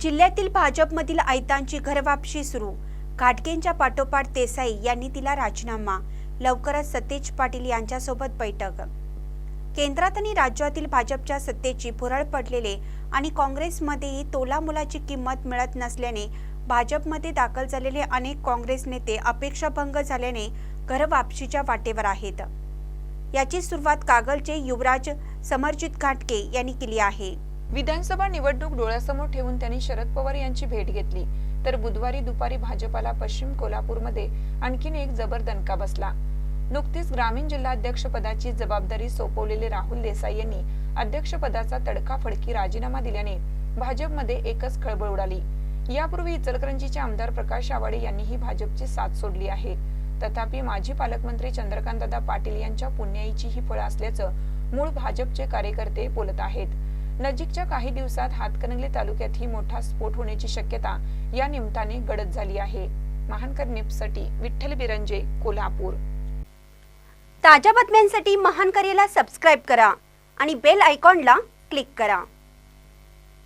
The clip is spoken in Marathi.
जिल्ह्यातील भाजपमधील आयतांची घरवापशी सुरू. घाटगेंच्या पाठोपाठ देसाई यांनी दिला राजीनामा. लवकरच सतेज पाटील यांच्यासोबत बैठक. केंद्रात आणि राज्यातील भाजपच्या सत्तेची भुरळ पडलेले आणि काँग्रेसमध्येही तोलामुलाची किंमत मिळत नसल्याने भाजपमध्ये दाखल झालेले अनेक काँग्रेस नेते अपेक्षाभंग झाल्याने घरवापशीच्या वाटेवर आहेत. याची सुरुवात कागलचे युवराज समरजित घाटके यांनी केली आहे. विधानसभा निवडणूक डोळ्यासमोर ठेवून त्यांनी शरद पवार यांची भेट घेतली. तर बुधवारी दुपारी भाजपाला पश्चिम कोल्हापूरमध्ये आणखीन एक जबर दणका बसला. नुकतीच ग्रामीण जिल्हाध्यक्षपदाची जबाबदारी सोपवलेले राहुल देसाई यांनी अध्यक्षपदाचा तडकाफडकी राजीनामा दिल्याने भाजपमध्ये एकच खळबळ उडाली. यापूर्वी इचलकरंजीचे आमदार प्रकाश आवाडे यांनीही भाजपची साथ सोडली आहे. तथापि माजी पालकमंत्री चंद्रकांतदादा पाटील यांच्या पुण्याईची ही फळं असल्याचं मूळ भाजपचे कार्यकर्ते बोलत आहेत. नजीकच्या काही दिवसात हातकणंगले तालुक्यातही मोठा स्फोट होण्याची शक्यता या निमित्ताने गडद झाली आहे. महानकर निपसाठी विठ्ठल बिरंजे कोल्हापूर. ताज्या बातम्यांसाठी महान करेला सबस्क्राईब करा आणि बेल आयकॉनला क्लिक करा.